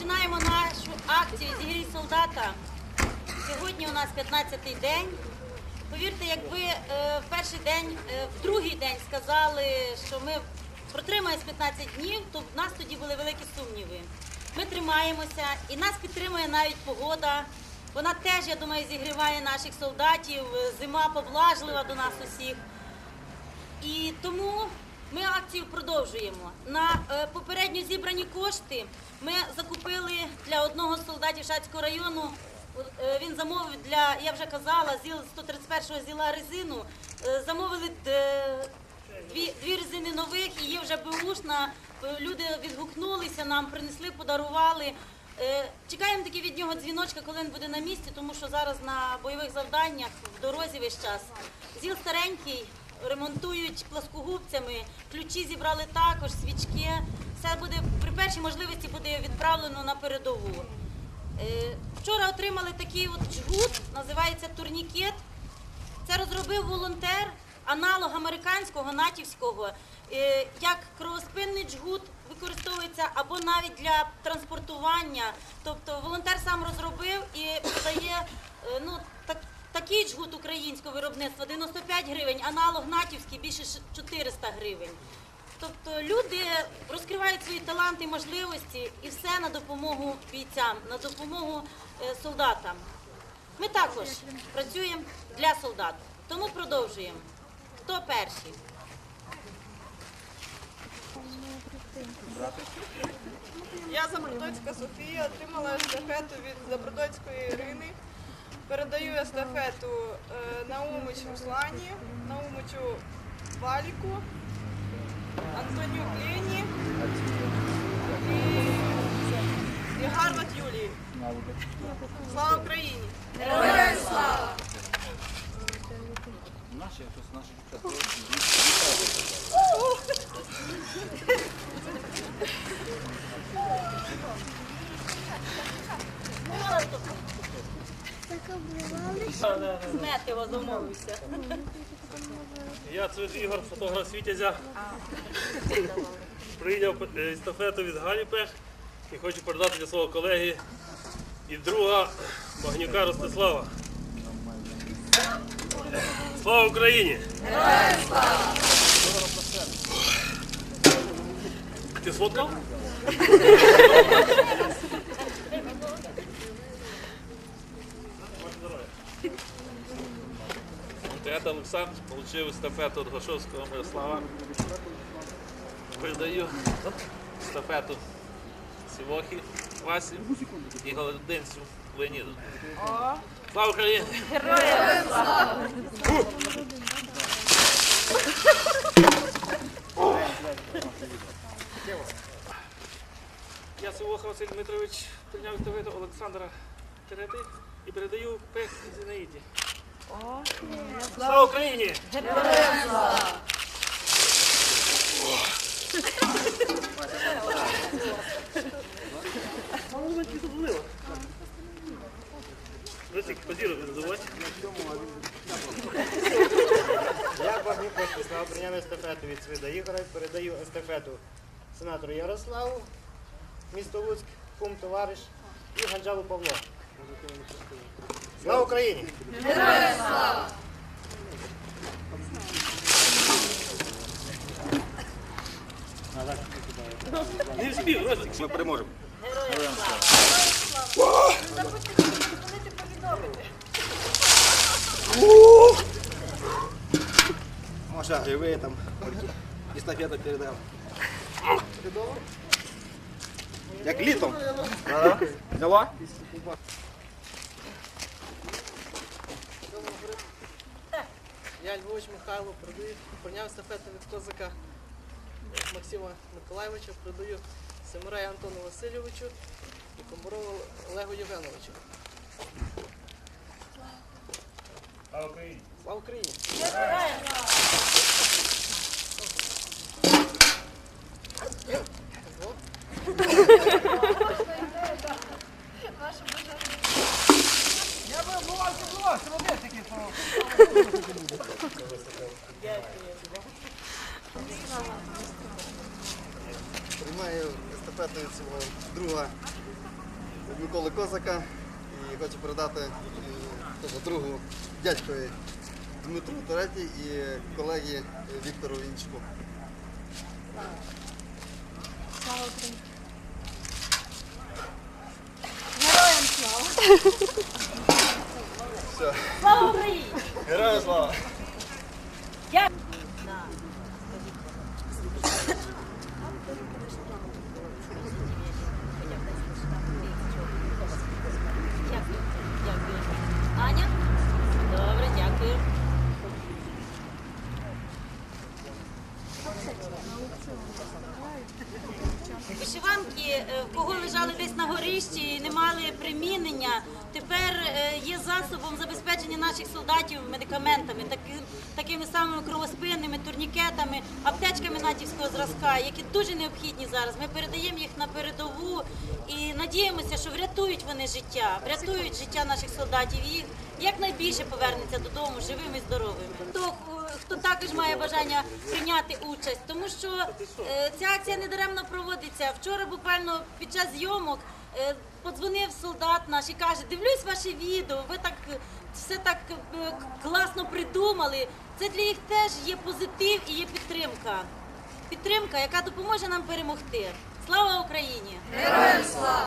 Починаємо нашу акцію Зігрій солдата. Сьогодні у нас 15-й день. Повірте, якби е, в перший день, е, в другий день сказали, що ми протримаємось 15 днів, то в нас тоді були великі сумніви. Ми тримаємося і нас підтримує навіть погода. Вона теж, я думаю, зігріває наших солдатів. Зима поблажлива до нас усіх. І тому ми акцію продовжуємо. На е, попередньо зібрані кошти ми закупили для одного з солдатів Шацького району. е, Він замовив для, я вже казала, ЗІЛ 131-го зіла резину. Е, Замовили дві, дві резини нових і є вже беушна. Е, Люди відгукнулися нам, принесли, подарували. Чекаємо таки від нього дзвіночка, коли він буде на місці, тому що зараз на бойових завданнях в дорозі весь час. Зіл старенький, ремонтують пласкогубцями, ключі зібрали також, свічки. Все буде при першій можливості буде відправлено на передову. Е, Вчора отримали такий от жгут, називається турнікет. Це розробив волонтер, аналог американського, натівського, е, як кровоспинний джгут використовується або навіть для транспортування. Тобто волонтер сам розробив і подає е, ну, такий джгут українського виробництва 95 гривень, аналог натівський більше 400 гривень. Тобто люди розкривають свої таланти можливості і все на допомогу бійцям, на допомогу е, солдатам. Ми також працюємо для солдат, тому продовжуємо. Хто перший? Я Забродоцька Софія отримала естафету від Забродоцької Ірини. Передаю естафету е, Наумич Руслані, Наумичу Валіку, Антонюк Лені і, і Гарват Юлії. Слава Україні! Наші, хтось наші дівчата. Сметиво замовився. Я Цвіт Ігор, фотограф Світязя. Прийняв естафету від Галі Пех і хочу передати для свого колеги і друга Магнюка Ростислава. Слава Україні! Ти сфоткав? Я Олександр отримав естафету від Гошовського Мирослава. Передаю естафету Сівохі Васі і Голодинцю Леоніду. Слава Україні! Я Сивоха Василь Дмитрович прийняв естафету Олександра Терети і передаю пех Зінаїді. Слава Україні! Русик, подіру не забувай. Я Багнюк Ростислав прийняв естафету від Свида Ігоря, передаю естафету сенатору Ярославу, місто Луцьк, кум товариш і Ганджалу Павло. Слава Україні! Не вспів, Ростик. Ми переможемо. Маша, і ви там естафету передав. Як літом. Взяла? Я Львович Михайло продаю, прийняв естафету від козака Максима Миколаєвича, продаю Семираю Антону Васильовичу і Комборову Олегу Євгеновичу. Слава Україні! Слава Україні! Приймаю естафету від свого друга Миколи Козака і хочу передати е, теж другу дядькові Дмитру Туреті і колегі Віктору Інчику. Героям слава! Все. Слава Україні! Героям слава! Дякую. Аня? Добре, дякую. Вишиванки, е, в кого лежали десь на горищі і не мали примінення, тепер е, є засобом забезпечення наших солдатів медикаментами, такими самими кровоспинними турнікетами, аптечками натівського зразка, які дуже необхідні зараз. Ми передаємо їх на передову і надіємося, що врятують вони життя, врятують життя наших солдатів. І їх якнайбільше повернеться додому живими і здоровими. Хто, хто також має бажання прийняти участь, тому що е, ця акція не даремно проводиться. Вчора буквально під час зйомок подзвонив солдат наш і каже: дивлюсь ваше відео, ви так е, все так е, класно придумали. Це для їх теж є позитив і є підтримка. Підтримка, яка допоможе нам перемогти. Слава Україні!